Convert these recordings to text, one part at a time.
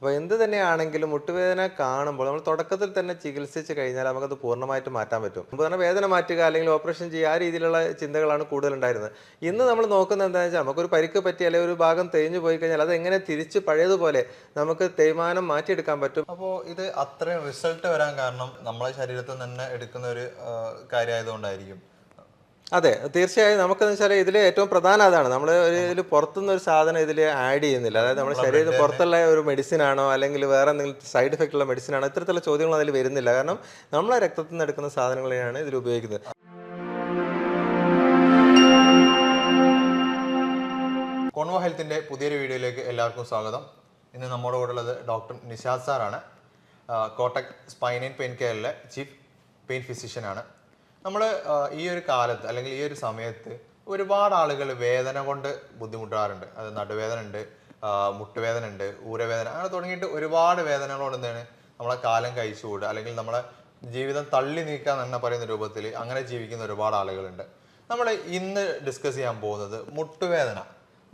അപ്പോൾ എന്ത് തന്നെയാണെങ്കിലും മുട്ടുവേദന കാണുമ്പോൾ നമ്മൾ തുടക്കത്തിൽ തന്നെ ചികിത്സിച്ച് കഴിഞ്ഞാൽ നമുക്കത് പൂർണമായിട്ട് മാറ്റാൻ പറ്റും. മുമ്പ് തന്നെ വേദന മാറ്റുക അല്ലെങ്കിൽ ഓപ്പറേഷൻ ചെയ്യുക ആ രീതിയിലുള്ള ചിന്തകളാണ് കൂടുതലുണ്ടായിരുന്നത്. ഇന്ന് നമ്മൾ നോക്കുന്നത് എന്താണെന്ന് വെച്ചാൽ നമുക്കൊരു പരിക്ക് പറ്റി അല്ലെങ്കിൽ ഒരു ഭാഗം തേഞ്ഞു പോയി കഴിഞ്ഞാൽ അത് എങ്ങനെ തിരിച്ച് പഴയതുപോലെ നമുക്ക് തേയ്മാനം മാറ്റിയെടുക്കാൻ പറ്റും? അപ്പോൾ ഇത് അത്രയും റിസൾട്ട് വരാൻ കാരണം നമ്മളെ ശരീരത്തിൽ നിന്ന് എടുക്കുന്ന ഒരു കാര്യമായതുകൊണ്ടായിരിക്കും. അതെ തീർച്ചയായും നമുക്കെന്ന് വെച്ചാൽ ഇതിൽ ഏറ്റവും പ്രധാനം അതാണ്. നമ്മൾ ഇതിൽ പുറത്തുനിന്ന് ഒരു സാധനം ഇതിൽ ആഡ് ചെയ്യുന്നില്ല. അതായത് നമ്മുടെ ശരീരത്തിൽ പുറത്തുള്ള ഒരു മെഡിസിൻ ആണോ അല്ലെങ്കിൽ വേറെ എന്തെങ്കിലും സൈഡ് എഫക്റ്റ് ഉള്ള മെഡിസിൻ ആണോ ഇത്തരത്തിലുള്ള ചോദ്യങ്ങൾ അതിൽ വരുന്നില്ല. കാരണം നമ്മളെ രക്തത്തിൽ നിന്ന് എടുക്കുന്ന സാധനങ്ങളെയാണ് ഇതിൽ ഉപയോഗിക്കുന്നത്. കോൺവോ ഹെൽത്തിന്റെ പുതിയൊരു വീഡിയോയിലേക്ക് എല്ലാവർക്കും സ്വാഗതം. ഇന്ന് നമ്മുടെ കൂടെ ഉള്ളത് ഡോക്ടർ നിഷാദ് സാറാണ്. കോട്ടക് സ്പൈൻ ആൻഡ് പെയിൻ കെയറിലെ ചീഫ് പെയിൻ ഫിസിഷ്യനാണ് നമ്മൾ ഈ ഒരു കാലത്ത് അല്ലെങ്കിൽ ഈ ഒരു സമയത്ത് ഒരുപാട് ആളുകൾ വേദന കൊണ്ട് ബുദ്ധിമുട്ടാറുണ്ട്. അത് നടുവേദന ഉണ്ട് മുട്ടുവേദന ഉണ്ട് ഊരവേദന അങ്ങനെ തുടങ്ങിയിട്ട് ഒരുപാട് വേദനകളോട് എന്താണ് നമ്മളെ കാലം കഴിച്ചുകൂടുക അല്ലെങ്കിൽ നമ്മളെ ജീവിതം തള്ളി നീക്കാൻ തന്നെ പറയുന്ന രൂപത്തിൽ അങ്ങനെ ജീവിക്കുന്ന ഒരുപാട് ആളുകളുണ്ട്. നമ്മൾ ഇന്ന് ഡിസ്കസ് ചെയ്യാൻ പോകുന്നത് മുട്ടുവേദന.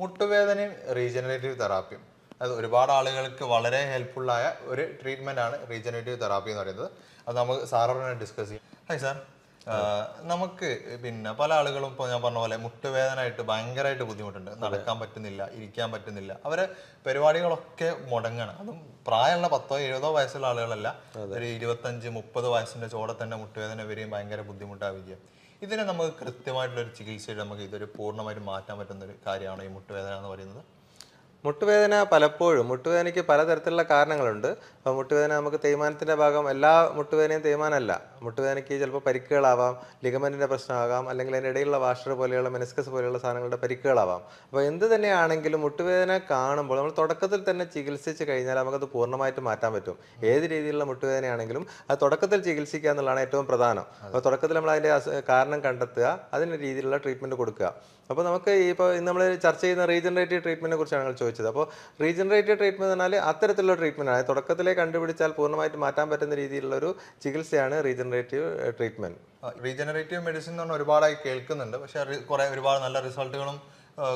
മുട്ടുവേദനയും റീജനറേറ്റീവ് തെറാപ്പിയും അത് ഒരുപാട് ആളുകൾക്ക് വളരെ ഹെൽപ്ഫുള്ളായ ഒരു ട്രീറ്റ്മെന്റ് ആണ് റീജനറേറ്റീവ് തെറാപ്പി എന്ന് പറയുന്നത്. അത് നമുക്ക് സാറോട് ഡിസ്കസ് ചെയ്യാം. ഹായ് സാർ നമുക്ക് പിന്നെ പല ആളുകളും ഇപ്പോൾ ഞാൻ പറഞ്ഞ പോലെ മുട്ടുവേദനയായിട്ട് ഭയങ്കരമായിട്ട് ബുദ്ധിമുട്ടുണ്ട്. നടക്കാൻ പറ്റുന്നില്ല ഇരിക്കാൻ പറ്റുന്നില്ല. അവരെ പരിപാടികളൊക്കെ മുടങ്ങാണ്. അതും പ്രായമുള്ള പത്തോ എഴുപതോ വയസ്സുള്ള ആളുകളല്ല. ഒരു ഇരുപത്തഞ്ച് മുപ്പത് വയസ്സിന്റെ ചോടെ തന്നെ മുട്ടുവേദന വരെയും ഭയങ്കര ബുദ്ധിമുട്ടാവുകയും ഇതിനെ നമുക്ക് കൃത്യമായിട്ടുള്ള ഒരു ചികിത്സയിൽ നമുക്ക് ഇതൊരു പൂർണമായിട്ട് മാറ്റാൻ പറ്റുന്ന ഒരു കാര്യമാണ് ഈ മുട്ടുവേദന എന്ന് പറയുന്നത്. മുട്ടുവേദന പലപ്പോഴും മുട്ടുവേദനയ്ക്ക് പലതരത്തിലുള്ള കാരണങ്ങളുണ്ട്. അപ്പോൾ മുട്ടുവേദന നമുക്ക് തേയ്മാനത്തിന്റെ ഭാഗം എല്ലാ മുട്ടുവേദനയും തേയ്മാനമല്ല മുട്ടുവേദനയ്ക്ക് ചിലപ്പോൾ പരിക്കുകളാവാം ലിഗമെന്റിന്റെ പ്രശ്നമാകാം അല്ലെങ്കിൽ അതിന്റെ ഇടയിലുള്ള വാഷർ പോലെയുള്ള മെനിസ്കസ് പോലെയുള്ള സാധനങ്ങളുടെ പരിക്കുകളാവാം. അപ്പോൾ എന്ത് തന്നെയാണെങ്കിലും മുട്ടുവേദന കാണുമ്പോൾ നമ്മൾ തുടക്കത്തിൽ തന്നെ ചികിത്സിച്ച് കഴിഞ്ഞാൽ നമുക്കത് പൂർണമായിട്ട് മാറ്റാൻ പറ്റും. ഏത് രീതിയിലുള്ള മുട്ടുവേദനയാണെങ്കിലും അത് തുടക്കത്തിൽ ചികിത്സിക്കുക എന്നുള്ളതാണ് ഏറ്റവും പ്രധാനം. അപ്പോൾ തുടക്കത്തിൽ നമ്മൾ അതിന്റെ കാരണം കണ്ടെത്തുക അതിന് രീതിയിലുള്ള ട്രീറ്റ്മെന്റ് കൊടുക്കുക. അപ്പോൾ നമുക്ക് ഇപ്പോൾ നമ്മൾ ചർച്ച ചെയ്യുന്ന റീജനറേറ്റീവ് ട്രീറ്റ്മെന്റിനെ കുറിച്ചാണ് നിങ്ങൾ ചോദിച്ചത് അപ്പോൾ റീജനറേറ്റീവ് ട്രീറ്റ്മെന്റ് എന്ന് പറഞ്ഞാൽ അത്തരത്തിലുള്ള ട്രീറ്റ്മെന്റ് ആണ്. തുടക്കത്തിലേ കണ്ടുപിടിച്ചാൽ പൂർണമായിട്ട് മാറ്റാൻ പറ്റുന്ന രീതിയിലുള്ള ഒരു ചികിത്സയാണ് റീജനറേറ്റീവ് ട്രീറ്റ്മെന്റ് റീജനറേറ്റീവ് മെഡിസിൻ എന്ന് പറഞ്ഞാൽ ഒരുപാടായി കേൾക്കുന്നുണ്ട്. പക്ഷേ കുറെ ഒരുപാട് നല്ല റിസൾട്ടുകളും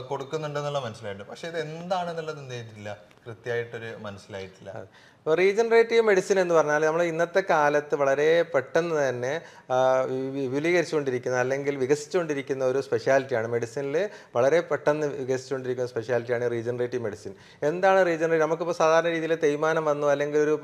കൊടുക്കുന്നുണ്ടെന്നുള്ള മനസ്സിലായിട്ടുണ്ട്. പക്ഷേ ഇത് എന്താണെന്നുള്ളത് എന്ത് ചെയ്തിട്ടില്ല? കൃത്യമായിട്ടൊരു മനസ്സിലായിട്ടില്ല. ഇപ്പോൾ റീജനറേറ്റീവ് മെഡിസിൻ എന്ന് പറഞ്ഞാൽ നമ്മൾ ഇന്നത്തെ കാലത്ത് വളരെ പെട്ടെന്ന് തന്നെ വിപുലീകരിച്ചുകൊണ്ടിരിക്കുന്ന അല്ലെങ്കിൽ വികസിച്ചുകൊണ്ടിരിക്കുന്ന ഒരു സ്പെഷ്യാലിറ്റിയാണ് മെഡിസിനിൽ വളരെ പെട്ടെന്ന് വികസിച്ചുകൊണ്ടിരിക്കുന്ന സ്പെഷ്യാലിറ്റിയാണ് റീജനറേറ്റീവ് മെഡിസിൻ എന്താണ് റീജനറേറ്റീവ് നമുക്കിപ്പോൾ സാധാരണ രീതിയിൽ തേയ്മാനം വന്നു അല്ലെങ്കിൽ ഒരു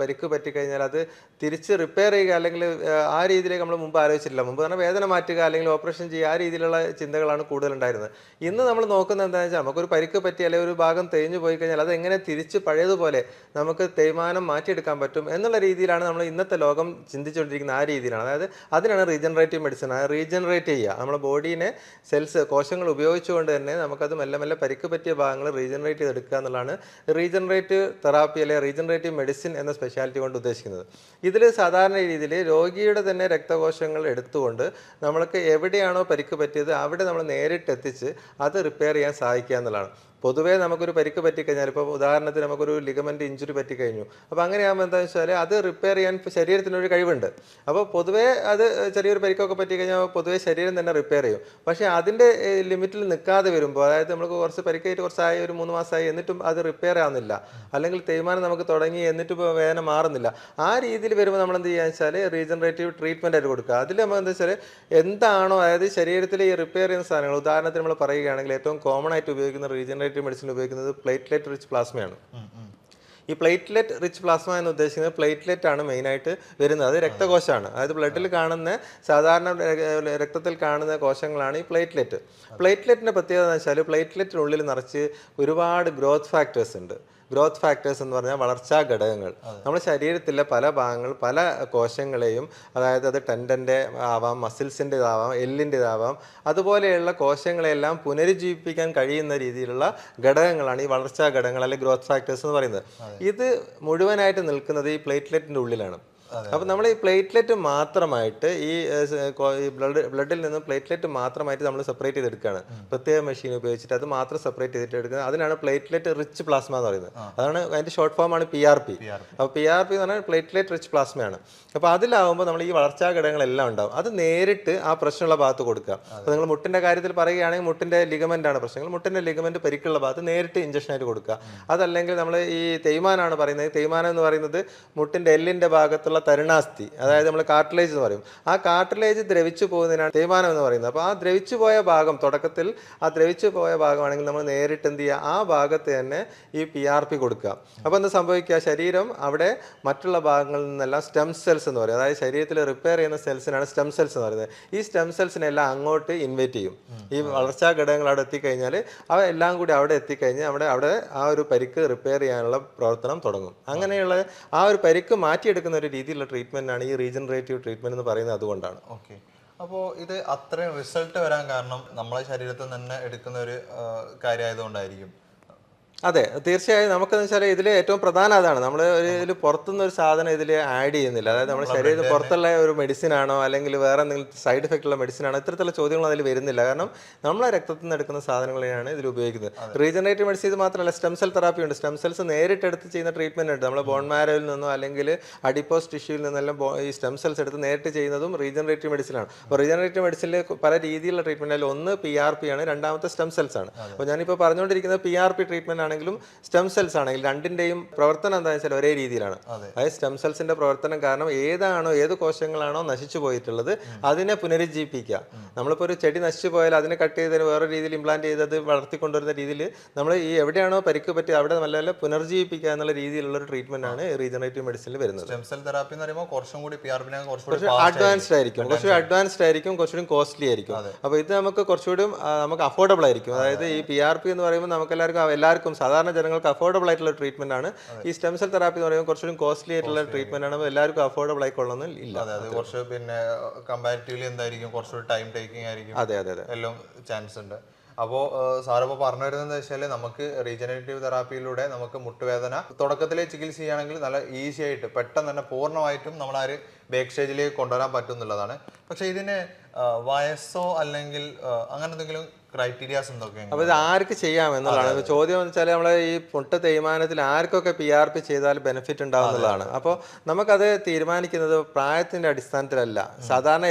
പരിക്ക് പറ്റിക്കഴിഞ്ഞാൽ അത് തിരിച്ച് റിപ്പയർ ചെയ്യുക അല്ലെങ്കിൽ ആ, രീതിയിലേക്ക് നമ്മൾ മുമ്പ് ആലോചിച്ചിട്ടില്ല. മുമ്പ് പറഞ്ഞാൽ വേദന മാറ്റുക അല്ലെങ്കിൽ ഓപ്പറേഷൻ ചെയ്യുക ആ രീതിയിലുള്ള ചിന്തകളാണ് കൂടുതലുണ്ടായിരുന്നത്. ഇന്ന് നമ്മൾ നോക്കുന്നത് എന്താണെന്ന് വെച്ചാൽ നമുക്കൊരു പരിക്ക് പറ്റി അല്ലെങ്കിൽ ഒരു ഭാഗം തേഞ്ഞു പോയി കഴിഞ്ഞാൽ അത് എങ്ങനെ തിരിച്ച് പഴയതുപോലെ നമുക്ക് തേയ്മാനം മാറ്റിയെടുക്കാൻ പറ്റും എന്നുള്ള രീതിയിലാണ് നമ്മൾ ഇന്നത്തെ ലോകം ചിന്തിച്ചുകൊണ്ടിരിക്കുന്ന ആ രീതിയിലാണ്. അതായത് അതിനാണ് റീജനറേറ്റീവ് മെഡിസിൻ റീജനറേറ്റ് ചെയ്യുക. നമ്മുടെ ബോഡീനെ സെൽസ് കോശങ്ങൾ ഉപയോഗിച്ചുകൊണ്ട് തന്നെ നമുക്കത് മെല്ലെ മെല്ലെ പരിക്ക് പറ്റിയ ഭാഗങ്ങൾ റീജനറേറ്റ് ചെയ്തെടുക്കുക എന്നുള്ളതാണ് റീജനറേറ്റീവ് തെറാപ്പി അല്ലെങ്കിൽ റീജനറേറ്റീവ് മെഡിസിൻ എന്ന സ്പെഷ്യാലിറ്റി കൊണ്ട് ഉദ്ദേശിക്കുന്നത്. ഇതിൽ സാധാരണ രീതിയിൽ രോഗിയുടെ തന്നെ രക്തകോശങ്ങൾ എടുത്തുകൊണ്ട് നമ്മൾക്ക് എവിടെയാണോ പരിക്ക് പറ്റിയത് അവിടെ നമ്മൾ നേരിട്ട് എത്തിച്ച് അത് റിപ്പയർ ചെയ്യാൻ സഹായിക്കുക എന്നുള്ളതാണ്. പൊതുവേ നമുക്കൊരു പരിക്ക് പറ്റിക്കഴിഞ്ഞാൽ ഇപ്പോൾ ഉദാഹരണത്തിന് നമുക്കൊരു ലിഗമെന്റ് ഇഞ്ചുറി പറ്റിക്കഴിഞ്ഞു. അപ്പോൾ അങ്ങനെയാകുമ്പോൾ എന്താണെന്ന് വെച്ചാൽ അത് റിപ്പയർ ചെയ്യാൻ ശരീരത്തിനൊരു കഴിവുണ്ട്. അപ്പോൾ പൊതുവേ അത് ചെറിയൊരു പരിക്കൊക്കെ പറ്റിക്കഴിഞ്ഞാൽ പൊതുവേ ശരീരം തന്നെ റിപ്പയർ ചെയ്യും. പക്ഷേ അതിന്റെ ലിമിറ്റിൽ നിൽക്കാതെ വരുമ്പോൾ അതായത് നമുക്ക് കുറച്ച് പരിക്കേറ്റ് കുറച്ചായി ഒരു മൂന്ന് മാസമായി എന്നിട്ടും അത് റിപ്പയർ ആവുന്നില്ല. അല്ലെങ്കിൽ തേയ്മാനം നമുക്ക് തുടങ്ങി എന്നിട്ട് വേദന മാറുന്നില്ല. ആ രീതിയിൽ വരുമ്പോൾ നമ്മൾ എന്ത് ചെയ്യുക വെച്ചാൽ റീജനറേറ്റീവ് ട്രീറ്റ്മെന്റ് ആയിട്ട് കൊടുക്കുക. അതിൽ നമ്മൾ എന്താ വെച്ചാൽ എന്താണോ അതായത് ശരീരത്തിൽ ഈ റിപ്പയർ ചെയ്യുന്ന സാധനങ്ങൾ ഉദാഹരണത്തിന് നമ്മൾ പറയുകയാണെങ്കിൽ ഏറ്റവും കോമൺ ആയിട്ട് ഉപയോഗിക്കുന്ന റീജനറേറ്റീവ് മെഡിസിൻ ഉപയോഗിക്കുന്നത് പ്ലേറ്റ്ലെറ്റ് റിച്ച് പ്ലാസ്മയാണ്. ഈ പ്ലേറ്റ്ലെറ്റ് റിച്ച് പ്ലാസ്മ എന്ന് ഉദ്ദേശിക്കുന്നത് പ്ലേറ്റ്ലെറ്റ് ആണ് മെയിനായിട്ട് വരുന്നത്. അത് രക്തകോശമാണ്. അതായത് ബ്ലഡിൽ കാണുന്ന സാധാരണ രക്തത്തിൽ കാണുന്ന കോശങ്ങളാണ് ഈ പ്ലേറ്റ്ലെറ്റ്. പ്ലേറ്റ്ലെറ്റിന്റെ പ്രത്യേകത എന്ന് വെച്ചാൽ പ്ലേറ്റ്ലെറ്റിനുള്ളിൽ നിറച്ച് ഒരുപാട് ഗ്രോത്ത് ഫാക്ടേഴ്സ് ഉണ്ട്. ഗ്രോത്ത് ഫാക്ടേഴ്സ് എന്ന് പറഞ്ഞാൽ വളർച്ചാ ഘടകങ്ങൾ. നമ്മുടെ ശരീരത്തിലെ പല ഭാഗങ്ങൾ പല കോശങ്ങളെയും അതായത് അത് ടെൻഡന്റെ ആവാം മസിൽസിന്റെതാവാം എല്ലിന്റെതാവാം അതുപോലെയുള്ള കോശങ്ങളെല്ലാം പുനരുജ്ജീവിപ്പിക്കാൻ കഴിയുന്ന രീതിയിലുള്ള ഘടകങ്ങളാണ് ഈ വളർച്ചാ ഘടകങ്ങൾ അല്ലെങ്കിൽ ഗ്രോത്ത് ഫാക്ടേഴ്സ് എന്ന് പറയുന്നത്. ഇത് മുഴുവനായിട്ട് നിൽക്കുന്നത് ഈ പ്ലേറ്റ്ലെറ്റിന്റെ ഉള്ളിലാണ്. അപ്പോൾ നമ്മൾ ഈ പ്ലേറ്റ്ലെറ്റ് മാത്രമായിട്ട് ഈ ബ്ലഡ് ബ്ലഡിൽ നിന്ന് പ്ലേറ്റ്ലെറ്റ് മാത്രമായിട്ട് നമ്മൾ സെപ്പറേറ്റ് ചെയ്തെടുക്കുകയാണ് പ്രത്യേക മെഷീൻ ഉപയോഗിച്ചിട്ട് അത് മാത്രം സെപ്പറേറ്റ് ചെയ്തിട്ട് എടുക്കുന്നത് അതിനാണ് പ്ലേറ്റ്ലെറ്റ് റിച്ച് പ്ലാസ്മ എന്ന് പറയുന്നത്. അതാണ് അതിന്റെ ഷോർട്ട് ഫോം ആണ് പി. R P. അപ്പോൾ പി ആർ പി എന്ന് പറഞ്ഞാൽ പ്ലേറ്റ്ലെറ്റ് റിച്ച് പ്ലാസ്മയാണ്. അപ്പോൾ അതിലാവുമ്പോൾ നമ്മൾ ഈ വളർച്ചാ ഘടകങ്ങളെല്ലാം ഉണ്ടാവും. അത് നേരിട്ട് ആ പ്രശ്നമുള്ള ഭാഗത്ത് കൊടുക്കുക. അപ്പോൾ നിങ്ങൾ മുട്ടിന്റെ കാര്യത്തിൽ പറയുകയാണെങ്കിൽ മുട്ടിന്റെ ലിഗമെന്റ് ആണ് പ്രശ്നങ്ങൾ. മുട്ടിന്റെ ലിഗമെന്റ് പരിക്കുള്ള ഭാഗത്ത് നേരിട്ട് ഇഞ്ചക്ഷൻ ആയിട്ട് കൊടുക്കുക. അതല്ലെങ്കിൽ നമ്മൾ ഈ തേയ്മാനാണ് പറയുന്നത്. തേയ്മാനം എന്ന് പറയുന്നത് മുട്ടിന്റെ എല്ലിന്റെ ഭാഗത്തുള്ള തരുണാസ്ഥി അതായത് നമ്മൾ കാർട്ടിലേജ് എന്ന് പറയും. ആ കാർട്ടിലേജ് ദ്രവിച്ചു പോകുന്നതിനാണ് തേയ്മാനം എന്ന് പറയുന്നത്. അപ്പോൾ ആ ദ്രവിച്ചു പോയ ഭാഗം തുടക്കത്തിൽ ആ ദ്രവിച്ചു പോയ ഭാഗമാണെങ്കിൽ നമ്മൾ നേരിട്ട് എന്ത് ചെയ്യുക? ആ ഭാഗത്ത് തന്നെ ഈ പി ആർ പി കൊടുക്കുക. അപ്പോൾ എന്താ സംഭവിക്കുക? ശരീരം അവിടെ മറ്റുള്ള ഭാഗങ്ങളിൽ നിന്നെല്ലാം സ്റ്റെം സെൽസ് എന്ന് പറയും. അതായത് ശരീരത്തിൽ റിപ്പയർ ചെയ്യുന്ന സെൽസിനാണ് സ്റ്റെം സെൽസ് എന്ന് പറയുന്നത്. ഈ സ്റ്റെം സെൽസിനെല്ലാം അങ്ങോട്ട് ഇൻവൈറ്റ് ചെയ്യും. ഈ വളർച്ചാ ഘടകങ്ങൾ അവിടെ എത്തിക്കഴിഞ്ഞാൽ അവ എല്ലാം കൂടി അവിടെ എത്തിക്കഴിഞ്ഞാൽ അവിടെ അവിടെ ആ ഒരു പരിക്ക് റിപ്പയർ ചെയ്യാനുള്ള പ്രവർത്തനം തുടങ്ങും. അങ്ങനെയുള്ള ആ ഒരു പരിക്ക് മാറ്റിയെടുക്കുന്ന ഒരു രീതിയിലുള്ള ട്രീറ്റ്മെന്റ് ആണ് ഈ റീജനറേറ്റീവ് ട്രീറ്റ്മെന്റ് എന്ന് പറയുന്നത് അതുകൊണ്ടാണ്. ഓക്കെ അപ്പോൾ ഇത് അത്രയും റിസൾട്ട് വരാൻ കാരണം നമ്മളെ ശരീരത്തിൽ തന്നെ എടുക്കുന്ന ഒരു കാര്യമായതുകൊണ്ടായിരിക്കും. അതെ തീർച്ചയായും നമുക്കെന്ന് വെച്ചാൽ ഇതിൽ ഏറ്റവും പ്രധാനം അതാണ്. നമ്മൾ ഒരു ഇതിൽ പുറത്തുനിന്ന് ഒരു സാധനം ഇതിൽ ആഡ് ചെയ്യുന്നില്ല. അതായത് നമ്മുടെ ശരീരത്തിൽ പുറത്തുള്ള ഒരു മെഡിസിൻ ആണോ അല്ലെങ്കിൽ വേറെ എന്തെങ്കിലും സൈഡ് എഫക്റ്റ് ഉള്ള മെഡിസിൻ ആണോ ഇത്തരത്തിലുള്ള ചോദ്യങ്ങൾ അതിൽ വരുന്നില്ല. കാരണം നമ്മളെ രക്തത്തിൽ നിന്ന് എടുക്കുന്ന സാധനങ്ങളെയാണ് ഇതിൽ ഉപയോഗിക്കുന്നത്. റീജനറേറ്റീവ് മെഡിസിൻ ഇത് മാത്രമല്ല സ്റ്റെം സെൽ തെറാപ്പി ഉണ്ട്. സ്റ്റെം സെൽസ് നേരിട്ട് എടുത്ത് ചെയ്യുന്ന ട്രീറ്റ്മെന്റ് ഉണ്ട്. നമ്മൾ ബോൺ മാരോയിൽ നിന്നോ അല്ലെങ്കിൽ അഡിപ്പോസ് ടിഷ്യൂവിൽ നിന്നെല്ലാം ഈ സ്റ്റെം സെൽസ് എടുത്ത് നേരിട്ട് ചെയ്യുന്നതും റീജനറേറ്റീവ് മെഡിസിൻ ആണ്. അപ്പോൾ റീജനറേറ്റീവ് മെഡിസിനിൽ പല രീതിയിലുള്ള ട്രീറ്റ്മെന്റ് അതിൽ ഒന്ന് പി ആർ പി ആണ് രണ്ടാമത്തെ സ്റ്റെം സെൽസ് ആണ്. അപ്പോൾ ഞാനിപ്പോൾ പറഞ്ഞുകൊണ്ടിരിക്കുന്നത് പി ആർ പി ട്രീറ്റ്മെന്റ് ആണെങ്കിലും സ്റ്റെം സെൽസ് ആണെങ്കിലും രണ്ടിന്റെയും പ്രവർത്തനം എന്താണെന്ന് വെച്ചാൽ ഒരേ രീതിയിലാണ്. അതായത് സ്റ്റെം സെൽസിന്റെ പ്രവർത്തനം കാരണം ഏതാണോ ഏത് കോശങ്ങളാണോ നശിച്ചു പോയിട്ടുള്ളത് അതിനെ പുനരുജ്ജീവിപ്പിക്കുക. നമ്മളിപ്പോൾ ഒരു ചെടി നശിച്ചു പോയാൽ അതിനെ കട്ട് ചെയ്തതിന് വേറെ രീതിയിൽ ഇംപ്ലാന്റ് ചെയ്തത് വളർത്തിക്കൊണ്ടുവരുന്ന രീതിയിൽ നമ്മൾ ഈ എവിടെയാണോ പരിക്ക് പറ്റി അവിടെ നല്ല നല്ല പുനർജീവിപ്പിക്കുക എന്നുള്ള രീതിയിലുള്ള ഒരു ട്രീറ്റ്മെന്റ് ആണ് റീജനറേറ്റീവ് മെഡിസിനിൽ വരുന്നത്. സ്റ്റെം സെൽ തെറാപ്പി എന്ന് പറയുമ്പോൾ കുറച്ചും കൂടി പി ആർ കുറച്ചുകൂടി അഡ്വാൻസ്ഡ് ആയിരിക്കും. കുറച്ചുകൂടി അഡ്വാൻസ്ഡ് ആയിരിക്കും. കുറച്ചുകൂടി കോസ്റ്റ്ലി ആയിരിക്കും. അപ്പോൾ ഇത് നമുക്ക് കുറച്ചുകൂടി നമുക്ക് അഫോർഡബിൾ ആയിരിക്കും. അതായത് ഈ പി ആർ പി എന്ന് പറയുമ്പോൾ നമുക്ക് എല്ലാവർക്കും എല്ലാവർക്കും സാധാരണ ജനങ്ങൾക്ക് അഫോർഡബിൾ ആയിട്ടുള്ള ട്രീറ്റ്മെന്റ് ആണ്. ഈ സ്റ്റെം സെൽ തെറാപ്പി എന്ന് പറയുമ്പോൾ കുറച്ചുകൂടി കോസ്റ്റ്ലി ആയിട്ടുള്ള ട്രീറ്റ്മെന്റ് ആണ്. എല്ലാവർക്കും അഫോർഡബിൾ ആയിക്കൊള്ളണം ഇല്ല. അതെ അത്. കുറച്ച് പിന്നെ കമ്പാരിറ്റീവ്ലി എന്തായിരിക്കും? കുറച്ചുകൂടി ടൈം ടേക്കിംഗ് ആയിരിക്കും. അതെ അതെ അതെ. എല്ലാം ചാൻസ് ഉണ്ട്. അപ്പോൾ സാർ ഇപ്പോൾ പറഞ്ഞു വരുന്നത് വെച്ചാൽ നമുക്ക് റീജനറേറ്റീവ് തെറാപ്പിയിലൂടെ നമുക്ക് മുട്ടുവേദന തുടക്കത്തിലെ ചികിത്സ ചെയ്യുകയാണെങ്കിൽ നല്ല ഈസി ആയിട്ട് പെട്ടെന്ന് തന്നെ പൂർണമായിട്ടും നമ്മൾ ആ ഒരു ബേക്ക് സ്റ്റേജിലേക്ക് കൊണ്ടുവരാൻ പറ്റും എന്നുള്ളതാണ്. പക്ഷേ ഇതിന് വയസ്സോ അല്ലെങ്കിൽ അങ്ങനെ എന്തെങ്കിലും ക്രൈറ്റീരിയാസ് എന്തൊക്കെയാണ് അപ്പോൾ ഇത് ആർക്ക് ചെയ്യാം എന്നുള്ളതാണ്. ചോദ്യം എന്ന് വെച്ചാൽ നമ്മളെ ഈ പൊട്ട തേയ്മാനത്തിൽ ആർക്കൊക്കെ പി ആർ പി ചെയ്താൽ ബെനിഫിറ്റ് ഉണ്ടാവും എന്നുള്ളതാണ് അപ്പോൾ നമുക്കത് തീരുമാനിക്കുന്നത് പ്രായത്തിന്റെ അടിസ്ഥാനത്തിലല്ല. സാധാരണ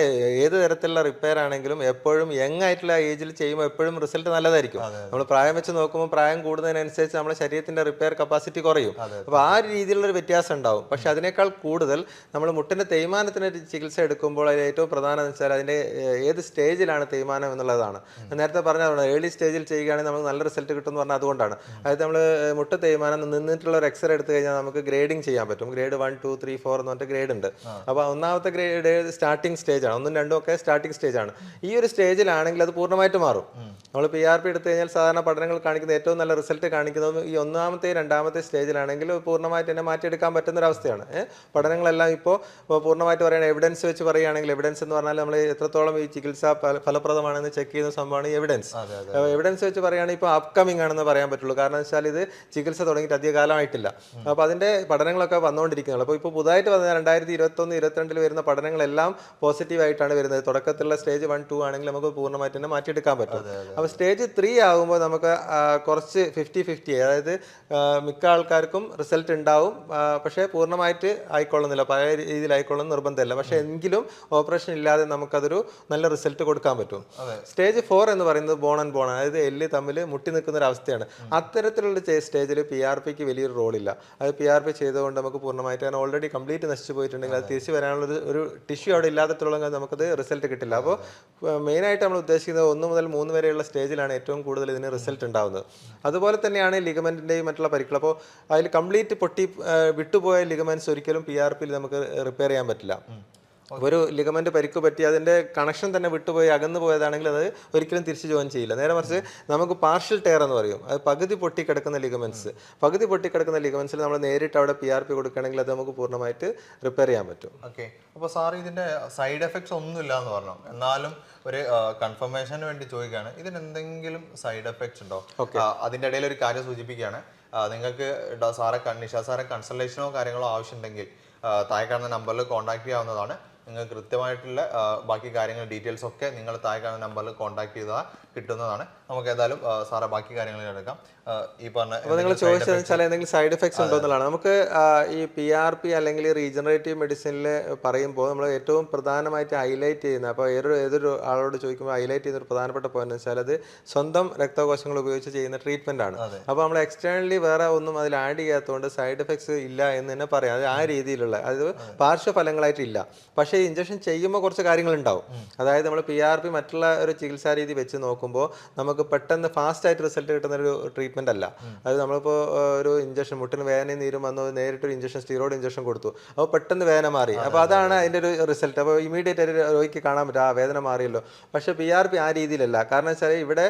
ഏത് തരത്തിലുള്ള റിപ്പയർ ആണെങ്കിലും എപ്പോഴും യങ് ആയിട്ടുള്ള ഏജിൽ ചെയ്യുമ്പോൾ എപ്പോഴും റിസൾട്ട് നല്ലതായിരിക്കും. നമ്മൾ പ്രായം വെച്ച് നോക്കുമ്പോൾ പ്രായം കൂടുന്നതിനനുസരിച്ച് നമ്മുടെ ശരീരത്തിന്റെ റിപ്പയർ കപ്പാസിറ്റി കുറയും. അപ്പോൾ ആ രീതിയിലുള്ള ഒരു വ്യത്യാസം ഉണ്ടാവും. പക്ഷെ അതിനേക്കാൾ കൂടുതൽ നമ്മൾ മുട്ടിന്റെ തേയ്മാനത്തിന് ചികിത്സ എടുക്കുമ്പോൾ അതിൽ ഏറ്റവും പ്രധാനം എന്ന് വെച്ചാൽ അതിന്റെ ഏത് സ്റ്റേജിലാണ് തേയ്മാനം എന്നുള്ളതാണ്. നേരത്തെ പറഞ്ഞതാണ് ഏർലി സ്റ്റേജിൽ ചെയ്യുകയാണെങ്കിൽ നമുക്ക് നല്ല റിസൾട്ട് കിട്ടും എന്ന് പറഞ്ഞാൽ അതുകൊണ്ടാണ്. അതായത് നമ്മൾ മുട്ട തേയ്മാനം നിന്നിട്ടുള്ള ഒരു എക്സ്റേ എടുത്തു കഴിഞ്ഞാൽ നമുക്ക് ഗ്രേഡിംഗ് ചെയ്യാൻ പറ്റും. Grade one two three four എന്ന് പറഞ്ഞിട്ട് ഗ്രേഡ് ഉണ്ട്. അപ്പോൾ ഒന്നാമത്തെ ഗ്രേഡ് സ്റ്റാർട്ടിംഗ് സ്റ്റേജ് ആണ്. ഒന്നും രണ്ടും ഒക്കെ സ്റ്റാർട്ടിംഗ് സ്റ്റേജ് ആണ്. ഈ ഒരു സ്റ്റേജിലാണെങ്കിൽ അത് പൂർണമായിട്ട് മാറും. നമ്മൾ പി ആർ പി എടുത്തു കഴിഞ്ഞാൽ സാധാരണ പഠനങ്ങൾ കാണിക്കുന്ന ഏറ്റവും നല്ല റിസൾട്ട് കാണിക്കുന്നത് ഈ ഒന്നാമത്തെ രണ്ടാമത്തെ സ്റ്റേജിലാണെങ്കിൽ പൂർണമായിട്ട് തന്നെ മാറ്റിയെടുക്കാൻ പറ്റുന്ന ഒരു അവസ്ഥയാണ്. പഠനങ്ങളെല്ലാം ഇപ്പോൾ പൂർണമായിട്ട് പറയുന്നത് എവിഡൻസ് വെച്ച് പറയുകയാണെങ്കിൽ എവിഡൻസ് എന്ന് പറഞ്ഞാൽ നമ്മൾ എത്രത്തോളം ഈ ചികിത്സ ഫലപ്രദമാണെന്ന് ചെക്ക് ചെയ്യുന്ന സംഭവമാണ് ഈ എവിഡൻസ് എവിഡൻസ് വെച്ച് പറയുകയാണെങ്കിൽ ഇപ്പോൾ അപ്കമിങ് ആണെന്ന് പറയാൻ പറ്റുള്ളൂ. കാരണം വെച്ചാൽ ഇത് ചികിത്സ തുടങ്ങിയിട്ട് അധിക കാലമായിട്ടില്ല. അപ്പോൾ അതിന്റെ പഠനങ്ങളൊക്കെ വന്നുകൊണ്ടിരിക്കുന്നുള്ളൂ അപ്പോൾ ഇപ്പോൾ പുതുതായിട്ട് വന്ന രണ്ടായിരത്തി ഇരുപത്തൊന്ന് ഇരുപത്തിരണ്ടിൽ വരുന്ന പഠനങ്ങളെല്ലാം പോസിറ്റീവ് ആയിട്ടാണ് വരുന്നത്. തുടക്കത്തിലുള്ള സ്റ്റേജ് വൺ ടു ആണെങ്കിൽ നമുക്ക് പൂർണമായിട്ട് തന്നെ മാറ്റിയെടുക്കാൻ പറ്റും. അപ്പോൾ സ്റ്റേജ് ത്രീ ആകുമ്പോൾ നമുക്ക് കുറച്ച് ഫിഫ്റ്റി ഫിഫ്റ്റി അതായത് മിക്ക ആൾക്കാർക്കും റിസൾട്ട് ഉണ്ടാവും. പക്ഷേ പൂർണമായിട്ട് ആയിക്കൊള്ളുന്നില്ല. പല രീതിയിൽ ആയിക്കൊള്ളുന്ന നിർബന്ധമില്ല. പക്ഷേ എങ്കിലും ഓപ്പറേഷൻ ഇല്ലാതെ നമുക്കതൊരു നല്ല റിസൾട്ട് കൊടുക്കാൻ പറ്റും. സ്റ്റേജ് ഫോർ എന്ന് പറയുന്നത് ബോൺ ആൻഡ് ബോൺ അതായത് എല്ല് തമ്മിൽ മുട്ടി നിൽക്കുന്ന ഒരു അവസ്ഥയാണ്. അത്തരത്തിലുള്ള സ്റ്റേജിൽ പി ആർ പിക്ക് വലിയൊരു റോളില്ല. അത് പി ആർ പി ചെയ്തുകൊണ്ട് നമുക്ക് പൂർണമായിട്ട് കാരണം ഓൾറെഡി കംപ്ലീറ്റ് നശിച്ചു പോയിട്ടുണ്ടെങ്കിൽ അത് തിരിച്ചു വരാനുള്ള ഒരു- ടിഷ്യൂ അവിടെ ഇല്ലാത്തത്തോളം നമുക്കത് റിസൾട്ട് കിട്ടില്ല. അപ്പോൾ മെയിനായിട്ട് നമ്മൾ ഉദ്ദേശിക്കുന്നത് ഒന്ന് മുതൽ മൂന്ന് വരെയുള്ള സ്റ്റേജിലാണ് ഏറ്റവും കൂടുതൽ ഇതിന് റിസൾട്ട് ഉണ്ടാവുന്നത്. അതുപോലെ തന്നെയാണ് ലിഗമെന്റിന്റെയും മറ്റുള്ള പരിക്കുകൾ അപ്പോൾ അതിൽ കംപ്ലീറ്റ് പൊട്ടി വിട്ടുപോയ ലിഗമെന്റ്സ് ഒരിക്കലും പി ആർ പിയിൽ നമുക്ക് റിപ്പയർ ചെയ്യാൻ പറ്റില്ല. ഒരു ലിഗമെന്റ് പരിക്ക് പറ്റി അതിന്റെ കണക്ഷൻ തന്നെ വിട്ടുപോയി അകന്നു പോയതാണെങ്കിൽ അത് ഒരിക്കലും തിരിച്ച് ജോയിൻ ചെയ്യില്ല. നേരെ മറിച്ച് നമുക്ക് പാർഷ്യൽ ടയർ എന്ന് പറയും. അത് പകുതി പൊട്ടി കിടക്കുന്ന ലിഗമെന്റ്സ്. പകുതി പൊട്ടി കിടക്കുന്ന ലിഗമെന്റ്സിൽ നമ്മൾ നേരിട്ട് അവിടെ പി ആർ പി കൊടുക്കുകയാണെങ്കിൽ അത് നമുക്ക് പൂർണമായിട്ട് റിപ്പയർ ചെയ്യാൻ പറ്റും. ഓക്കെ അപ്പോൾ സാർ ഇതിന്റെ സൈഡ് എഫക്ട്സ് ഒന്നും ഇല്ല എന്ന് പറഞ്ഞു. എന്നാലും ഒരു കൺഫർമേഷന് വേണ്ടി ചോദിക്കുകയാണ്. ഇതിന് എന്തെങ്കിലും സൈഡ് എഫക്ട്സ് ഉണ്ടോ? ഓക്കെ അതിന്റെ ഇടയിൽ ഒരു കാര്യം സൂചിപ്പിക്കുകയാണ്. നിങ്ങൾക്ക് സാറെ നിഷാ സാറെ കൺസൾട്ടേഷനോ കാര്യങ്ങളോ ആവശ്യമുണ്ടെങ്കിൽ താഴെ കാണുന്ന നമ്പറിൽ കോൺടാക്ട് ചെയ്യാവുന്നതാണ്. നിങ്ങൾക്ക് കൃത്യമായിട്ടുള്ള ബാക്കി കാര്യങ്ങൾ ഡീറ്റെയിൽസ് ഒക്കെ നിങ്ങൾ താഴെ കാണുന്ന നമ്പറിൽ കോൺടാക്ട് ചെയ്താൽ കിട്ടുന്നതാണ്. നമുക്ക് ഏതായാലും സാറെ ബാക്കി കാര്യങ്ങളിൽ എടുക്കാം. ഈ പറഞ്ഞ അപ്പോൾ നിങ്ങൾ ചോദിച്ചതെന്ന് വെച്ചാൽ എന്തെങ്കിലും സൈഡ് എഫക്ട്സ് ഉണ്ടോ എന്നുള്ളതാണ്. നമുക്ക് ഈ പി ആർ പി അല്ലെങ്കിൽ റീജനറേറ്റീവ് മെഡിസിനിൽ പറയുമ്പോൾ നമ്മൾ ഏറ്റവും പ്രധാനമായിട്ട് ഹൈലൈറ്റ് ചെയ്യുന്ന അപ്പോൾ ഏതൊരു ഏതൊരു ആളോട് ചോദിക്കുമ്പോൾ ഹൈലൈറ്റ് ചെയ്യുന്ന ഒരു പ്രധാനപ്പെട്ട പോയിന്റ് വെച്ചാൽ അത് സ്വന്തം രക്തകോശങ്ങൾ ഉപയോഗിച്ച് ചെയ്യുന്ന ട്രീറ്റ്മെന്റ് ആണ്. അപ്പോൾ നമ്മൾ എക്സ്റ്റേണലി വേറെ ഒന്നും അതിൽ ആഡ് ചെയ്യാത്തതുകൊണ്ട് സൈഡ് എഫക്ട്സ് ഇല്ല എന്ന് തന്നെ പറയാം. അത് ആ രീതിയിലുള്ള അത് പാർശ്വഫലങ്ങളായിട്ടില്ല പക്ഷേ ഇഞ്ചക്ഷൻ ചെയ്യുമ്പോൾ കുറച്ച് കാര്യങ്ങൾ ഉണ്ടാവും അതായത് നമ്മൾ പി ആർ പി മറ്റുള്ള ഒരു ചികിത്സാ രീതി വെച്ച് നോക്കുമ്പോൾ നമുക്ക് പെട്ടെന്ന് ഫാസ്റ്റ് ആയിട്ട് റിസൾട്ട് കിട്ടുന്ന ഒരു ട്രീറ്റ്മെന്റ് അല്ല. അത് നമ്മളിപ്പോൾ ഒരു ഇഞ്ചക്ഷൻ മുട്ടിന് വേദനയും നീരും വന്നു നേരിട്ട് ഒരു ഇഞ്ചക്ഷൻ സ്റ്റീറോയിഡ് ഇഞ്ചക്ഷൻ കൊടുത്തു. അപ്പോൾ പെട്ടെന്ന് വേദന മാറി. അപ്പോൾ അതാണ് അതിന്റെ ഒരു റിസൾട്ട് അപ്പോൾ ഇമീഡിയറ്റ് ആയിട്ട് രോഗിക്ക് കാണാൻ പറ്റും ആ വേദന മാറിയല്ലോ. പക്ഷെ പി ആർ പി ആ രീതിയിലല്ല. കാരണം വെച്ചാൽ ഇവിടെ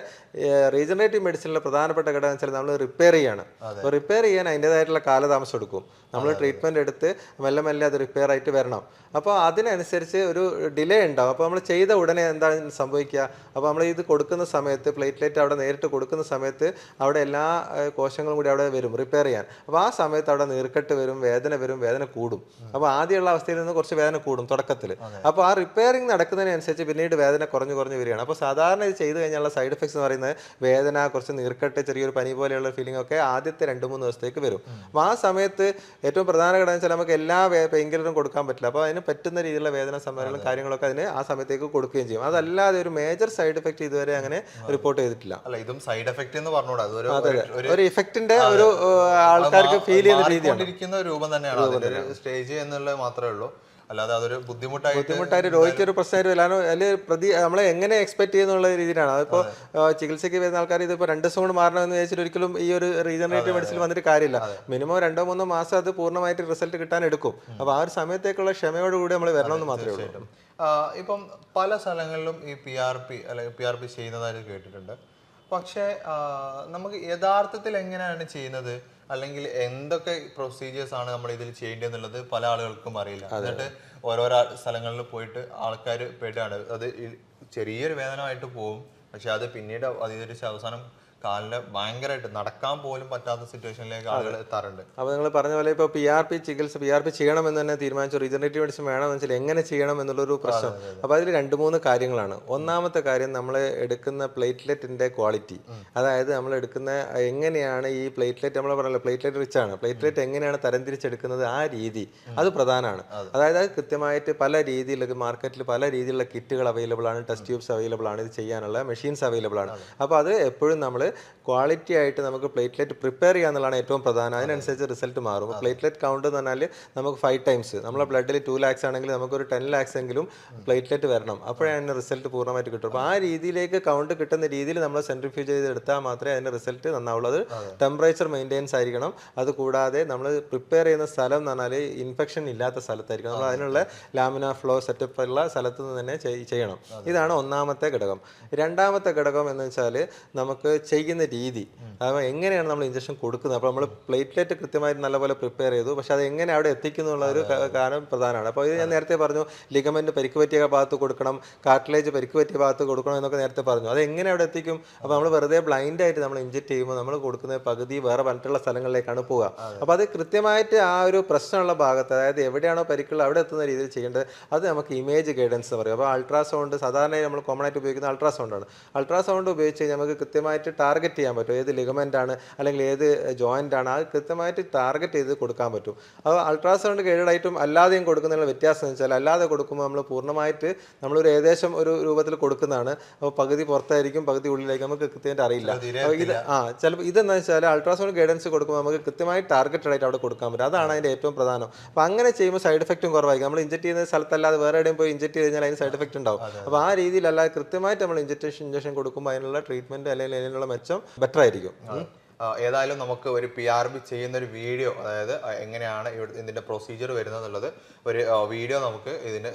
റീജനറേറ്റീവ് മെഡിസിനിലെ പ്രധാനപ്പെട്ട ഘടകം വെച്ചാൽ നമ്മൾ റിപ്പയർ ചെയ്യാണ്. അപ്പോൾ റിപ്പയർ ചെയ്യാൻ അതിന്റെതായിട്ടുള്ള കാലതാമസം എടുക്കും. നമ്മൾ ട്രീറ്റ്മെന്റ് എടുത്ത് മെല്ലെ മെല്ലെ അത് റിപ്പയർ ആയിട്ട് വരണം. അപ്പോൾ അതിനനുസരിച്ച് ഒരു ഡിലേ ഉണ്ടാവും. അപ്പോൾ നമ്മൾ ചെയ്ത ഉടനെ എന്താണ് സംഭവിക്കുക? അപ്പോൾ നമ്മൾ ഇത് കൊടുക്കുന്ന സമയത്ത് പ്ലേറ്റ്ലെറ്റ് അവിടെ നേരിട്ട് കൊടുക്കുന്ന സമയത്ത് അവിടെ എല്ലാ കോശങ്ങളും കൂടി അവിടെ വരും റിപ്പയർ ചെയ്യാൻ. അപ്പോൾ ആ സമയത്ത് അവിടെ നീർക്കെട്ട് വരും വേദന വരും വേദന കൂടും. അപ്പോൾ ആദ്യമുള്ള അവസ്ഥയിൽ നിന്ന് കുറച്ച് വേദന കൂടും തുടക്കത്തിൽ. അപ്പോൾ ആ റിപ്പയറിങ് നടക്കുന്നതിനനുസരിച്ച് പിന്നീട് വേദന കുറഞ്ഞു കുറഞ്ഞു വരികയാണ്. അപ്പോൾ സാധാരണ ഇത് ചെയ്ത് കഴിഞ്ഞാലുള്ള സൈഡ് എഫക്ട്സ് എന്ന് പറയുന്നത് വേദന കുറച്ച് നീർക്കെട്ട് ചെറിയൊരു പനി പോലെയുള്ള ഫീലിംഗ് ഒക്കെ ആദ്യത്തെ രണ്ട് മൂന്ന് ദിവസത്തേക്ക് വരും. അപ്പോൾ ആ സമയത്ത് ഏറ്റവും പ്രധാന ഘടകം വെച്ചാൽ നമുക്ക് എല്ലാ പെയിൻ കില്ലറും കൊടുക്കാൻ പറ്റില്ല. അപ്പോൾ അതിന് പറ്റുന്ന രീതിയിലുള്ള വേദന സംവരണങ്ങളും കാര്യങ്ങളൊക്കെ അതിന് ആ സമയത്തേക്ക് കൊടുക്കുകയും ചെയ്യും. അതല്ലാതെ ഒരു മേജർ സൈഡ് എഫക്റ്റ് ഇതുവരെ അങ്ങനെ റിപ്പോർട്ട് ചെയ്തിട്ടില്ല. അല്ല ഇതും സൈഡ് എഫക്റ്റ് എന്ന് പറഞ്ഞുകൂടാ. അതൊരു ഒരു ഒരു ഇഫക്റ്റിന്റെ ഒരു ആൾക്കാർക്ക് ഫീൽ ചെയ്യുന്ന രീതിയാണ്. രൂപം തന്നെയാണ്. സ്റ്റേജ് എന്നുള്ളത് മാത്രമേ ഉള്ളൂ. അല്ലാതെ അതൊരു ബുദ്ധിമുട്ടായിട്ട് ബുദ്ധിമുട്ടായിട്ട് രോഗിക്ക് ഒരു പ്രശ്നമായിട്ട് അല്ലാതെ അല്ലെങ്കിൽ പ്രതി നമ്മളെ എങ്ങനെ എക്സ്പെക്ട് ചെയ്യുന്നുള്ള രീതിയിലാണ്. അതിപ്പോൾ ചികിത്സയ്ക്ക് വരുന്ന ആൾക്കാർ ഇതിപ്പോ രണ്ട് ദിവസം കൊണ്ട് മാറണമെന്ന് വെച്ചിട്ട് ഒരിക്കലും ഈ ഒരു റീജനറേറ്റീവ് മെഡിസിൻ വന്നിട്ട് കാര്യമില്ല. മിനിമം രണ്ടോ മൂന്നോ മാസം അത് പൂർണമായിട്ട് റിസൾട്ട് കിട്ടാൻ എടുക്കും. അപ്പോൾ ആ ഒരു സമയത്തേക്കുള്ള ക്ഷമയോടുകൂടി നമ്മൾ വരണമെന്ന് മാത്രമേ ഉള്ളൂ. ഇപ്പം പല സ്ഥലങ്ങളിലും ഈ പി ആർ പി അല്ലെങ്കിൽ പി ആർ പി ചെയ്യുന്നതായിട്ട് കേട്ടിട്ടുണ്ട്. പക്ഷേ നമുക്ക് യഥാർത്ഥത്തിൽ എങ്ങനെയാണ് ചെയ്യുന്നത്? അല്ലെങ്കിൽ എന്തൊക്കെ പ്രൊസീജിയേഴ്സ് ആണ് നമ്മൾ ഇതിൽ ചെയ്യേണ്ടതെന്നുള്ളത് പല ആളുകൾക്കും അറിയില്ല. എന്നിട്ട് ഓരോരോ സ്ഥലങ്ങളിൽ പോയിട്ട് ആൾക്കാർ പെടുകയാണ് അത് ചെറിയൊരു വേദനമായിട്ട് പോകും പക്ഷെ അത് പിന്നീട് അതിരിച്ച് അവസാനം കാലിന് ഭയങ്കരമായിട്ട് നടക്കാൻ പോലും പറ്റാത്ത സിറ്റുവേഷനിലേക്ക് ആളുകൾ എത്താറുണ്ട്. അപ്പോൾ നിങ്ങൾ പറഞ്ഞ പോലെ ഇപ്പോൾ പി ആർ പി ചികിത്സ പി ആർ പി ചെയ്യണമെന്ന് തന്നെ തീരുമാനിച്ചു. റീജനറേറ്റീവ് മെഡിസിൻ വേണമെന്ന് വെച്ചാൽ എങ്ങനെ ചെയ്യണം എന്നുള്ളൊരു പ്രശ്നം. അപ്പോൾ അതിൽ രണ്ട് മൂന്ന് കാര്യങ്ങളാണ്. ഒന്നാമത്തെ കാര്യം നമ്മൾ എടുക്കുന്ന പ്ലേറ്റ്ലെറ്റിന്റെ ക്വാളിറ്റി. അതായത് നമ്മൾ എടുക്കുന്ന എങ്ങനെയാണ് ഈ പ്ലേറ്റ്ലെറ്റ് നമ്മൾ പറഞ്ഞല്ലോ പ്ലേറ്റ്ലെറ്റ് റിച്ച് ആണ്. പ്ലേറ്റ്ലെറ്റ് എങ്ങനെയാണ് തരംതിരിച്ചെടുക്കുന്നത് ആ രീതി. അത് പ്രധാനമാണ്. അതായത് അത് കൃത്യമായിട്ട് പല രീതിയിലൊക്കെ മാർക്കറ്റിൽ പല രീതിയിലുള്ള കിറ്റുകൾ അവൈലബിൾ ആണ് ടെസ്റ്റ് ട്യൂബ്സ് അവൈലബിൾ ആണ് ഇത് ചെയ്യാനുള്ള മെഷീൻസ് അവൈലബിൾ ആണ്. അപ്പോൾ അത് എപ്പോഴും നമ്മൾ ക്വാളിറ്റി ആയിട്ട് നമുക്ക് പ്ലേറ്റ്ലെറ്റ് പ്രിപ്പയർ ചെയ്യുക എന്നുള്ളതാണ് ഏറ്റവും പ്രധാനം. അതിനനുസരിച്ച് റിസൾട്ട് മാറും. പ്ലേറ്റ്ലെറ്റ് കൗണ്ട് എന്ന് പറഞ്ഞാൽ നമുക്ക് ഫൈവ് ടൈംസ് നമ്മളെ ബ്ലഡിൽ ടു ലാക്സ് ആണെങ്കിൽ നമുക്കൊരു ടെൻ ലാക്സ് എങ്കിലും പ്ലേറ്റ്ലെറ്റ് വരണം. അപ്പോഴാണ് റിസൾട്ട് പൂർണമായിട്ട് കിട്ടും അപ്പോൾ ആ രീതിയിലേക്ക് കൗണ്ട് കിട്ടുന്ന രീതിയിൽ നമ്മൾ സെൻട്രിഫ്യൂജ് ചെയ്ത് എടുത്താൽ മാത്രമേ അതിന്റെ റിസൾട്ട് നന്നാവുള്ളൂ. അത് ടെമ്പറേച്ചർ മെയിന്റെയിൻസ് ആയിരിക്കണം. അത് കൂടാതെ നമ്മൾ പ്രിപ്പയർ ചെയ്യുന്ന സ്ഥലം എന്ന് പറഞ്ഞാൽ ഇൻഫെക്ഷൻ ഇല്ലാത്ത സ്ഥലത്തായിരിക്കും നമ്മൾ അതിനുള്ള ലാമിന ഫ്ലോ സെറ്റപ്പ് ഉള്ള സ്ഥലത്ത് നിന്ന് തന്നെ ചെയ്യണം. ഇതാണ് ഒന്നാമത്തെ ഘടകം. രണ്ടാമത്തെ ഘടകം എന്ന് വെച്ചാൽ നമുക്ക് ചെയ്യുന്ന രീതി. അപ്പോൾ എങ്ങനെയാണ് നമ്മൾ ഇഞ്ചക്ഷൻ കൊടുക്കുന്നത്? അപ്പോൾ നമ്മൾ പ്ലേറ്റ്ലെറ്റ് കൃത്യമായിട്ട് നല്ലപോലെ പ്രിപ്പയർ ചെയ്തു. പക്ഷെ അത് എങ്ങനെ അവിടെ എത്തിക്കുന്നു എന്നുള്ള ഒരു കാരണം പ്രധാനമാണ്. അപ്പോൾ ഇത് ഞാൻ നേരത്തെ പറഞ്ഞു ലിഗമെന്റ് പരിക്ക് പറ്റിയ ഭാഗത്ത് കൊടുക്കണം കാർട്ടിലേജ് പരിക്ക് പറ്റിയ ഭാഗത്ത് കൊടുക്കണം എന്നൊക്കെ നേരത്തെ പറഞ്ഞു. അത് എങ്ങനെ അവിടെ എത്തിക്കും? അപ്പോൾ നമ്മൾ വെറുതെ ബ്ലൈൻഡ് ആയിട്ട് നമ്മൾ ഇഞ്ചക്ട് ചെയ്യുമ്പോൾ നമ്മൾ കൊടുക്കുന്ന പകുതി വേറെ മറ്റുള്ള സ്ഥലങ്ങളിലേക്കാണ് പോവുക. അപ്പോൾ അത് കൃത്യമായിട്ട് ആ ഒരു പ്രശ്നമുള്ള ഭാഗത്ത് അതായത് എവിടെയാണോ പരിക്കുള്ള അവിടെ എത്തുന്ന രീതിയിൽ ചെയ്യേണ്ടത് അത് നമുക്ക് ഇമേജ് ഗൈഡൻസ് എന്ന് പറയും. അപ്പോൾ അൾട്രാസൗണ്ട് സാധാരണ നമ്മൾ കോമൺ ആയിട്ട് ഉപയോഗിക്കുന്ന അൾട്രാസൗണ്ട് ആണ്. അൾട്രാസൗണ്ട് ഉപയോഗിച്ച് കഴിഞ്ഞാൽ നമുക്ക് കൃത്യമായിട്ട് ടാർഗറ്റ് ചെയ്യാൻ പറ്റും. ഏത് ലിഗമെന്റ് ആണ് അല്ലെങ്കിൽ ഏത് ജോയിന്റ് ആണ് അത് കൃത്യമായിട്ട് ടാർഗറ്റ് ചെയ്ത് കൊടുക്കാൻ പറ്റും. അപ്പോൾ അൾട്രാസൗണ്ട് ഗൈഡഡ് ആയിട്ടും അല്ലാതെയും കൊടുക്കുന്നതിനുള്ള വ്യത്യാസം എന്ന് വെച്ചാൽ അല്ലാതെ കൊടുക്കുമ്പോൾ നമ്മൾ പൂർണമായിട്ട് നമ്മളൊരു ഏകദേശം ഒരു രൂപത്തിൽ കൊടുക്കുന്നതാണ്. അപ്പോൾ പകുതി പുറത്തായിരിക്കും പകുതി ഉള്ളിലേക്ക് നമുക്ക് കൃത്യമായിട്ട് അറിയില്ല. ഇത് ആ ചിലപ്പോൾ ഇതെന്താ വെച്ചാൽ അൾട്രാസൗണ്ട് ഗൈഡൻസ് കൊടുക്കുമ്പോൾ നമുക്ക് കൃത്യമായി ടാർഗറ്റഡ് ആയിട്ട് അവിടെ കൊടുക്കാൻ പറ്റും. അതാണ് അതിന്റെ ഏറ്റവും പ്രധാനം. അപ്പോൾ അങ്ങനെ ചെയ്യുമ്പോൾ സൈഡ് എഫക്റ്റും കുറവായിരിക്കും. നമ്മൾ ഇഞ്ചക്ട് ചെയ്യുന്ന സ്ഥലത്തല്ലാതെ വേറെ എവിടെയും പോയി ഇഞ്ചക്ട് ചെയ്ത് കഴിഞ്ഞാൽ അതിന് സൈഡ് എഫക്റ്റ് ഉണ്ടാവും. അപ്പോൾ ആ രീതിയിലല്ല കൃത്യമായിട്ട് നമ്മൾ ഇഞ്ചക്ഷൻ ഇഞ്ചക്ഷൻ കൊടുക്കുമ്പോൾ അതിനുള്ള ട്രീറ്റ്മെന്റ് അല്ലെങ്കിൽ അതിനുള്ള മെച്ചം ബെറ്റർ ആയിരിക്കും. ഏതായാലും നമുക്ക് ഒരു പി ആർ ബി ചെയ്യുന്ന ഒരു വീഡിയോ അതായത് എങ്ങനെയാണ് ഇവിടെ ഇതിന്റെ പ്രൊസീജിയർ വരുന്നത് എന്നുള്ളത് ഒരു വീഡിയോ നമുക്ക് ഇതിന്